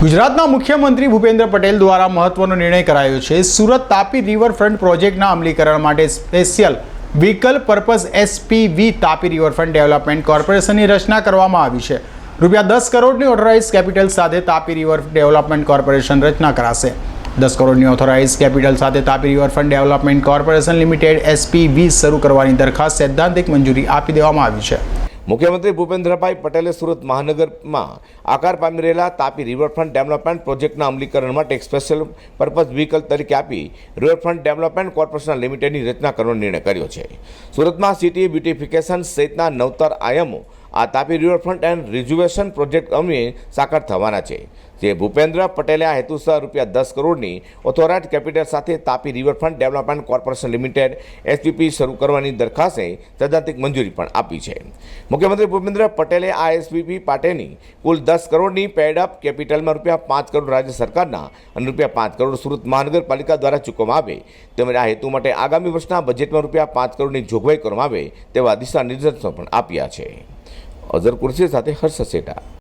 ગુજરાતના મુખ્યમંત્રી ભૂપેન્દ્ર પટેલ દ્વારા મહત્વનો નિર્ણય કરાયો છે. સુરત તાપી રિવરફ્રન્ટ પ્રોજેક્ટના અમલીકરણ માટે special vehicle purpose SPV Tapi riverfront development કોર્પોરેશનની રચના કરવામાં આવી છે. રૂપિયા દસ કરોડની ઓથોરાઇઝ કેપિટલ સાથે તાપી રિવર ડેવલપમેન્ટ કોર્પોરેશન રચના કરાશે. દસ કરોડની ઓથોરાઇઝ કેપિટલ સાથે Tapi riverfront development corporation limited SPV શરૂ કરવાની દરખાસ્ત સૈદ્ધાંતિક મંજૂરી આપી દેવામાં આવી છે. મુખ્યમંત્રી ભૂપેન્દ્રભાઈ પટેલે સુરત મહાનગરમાં આકાર પામી રહેલા તાપી રિવરફ્રન્ટ ડેવલપમેન્ટ પ્રોજેક્ટના અમલીકરણ માટે એક સ્પેશિયલ પર્પઝ વ્હીકલ તરીકે આપી રિવરફ્રન્ટ ડેવલપમેન્ટ કોર્પોરેશન લિમિટેડની રચના કરવાનો નિર્ણય કર્યો છે. સુરતમાં સિટી બ્યુટિફિકેશન સહિતના નવતર આયામો આ Tapi riverfront and reservation project અમે સાકાર થવાના છે. જે ભૂપેન્દ્ર પટેલે આ હેતુસર રૂપિયા દસ કરોડની ઓથોરાઇઝ કેપિટલ સાથે Tapi riverfront development corporation limited SPV શરૂ કરવાની દરખાસ્તે સૈદ્ધાંતિક મંજૂરી પણ આપી છે. મુખ્યમંત્રી ભૂપેન્દ્ર પટેલે આ એસપીપી પાટેની કુલ દસ કરોડની પેડઅપ કેપિટલમાં રૂપિયા પાંચ કરોડ રાજ્ય સરકારના અને રૂપિયા પાંચ કરોડ સુરત મહાનગરપાલિકા દ્વારા ચૂકવવામાં આવે. તેમજ આ હેતુ માટે આગામી વર્ષના બજેટમાં રૂપિયા પાંચ કરોડની જોગવાઈ કરવામાં આવે તેવા દિશા નિર્દેશો પણ આપ્યા છે. અઝર કુરશી સાથે હર્ષ સેટા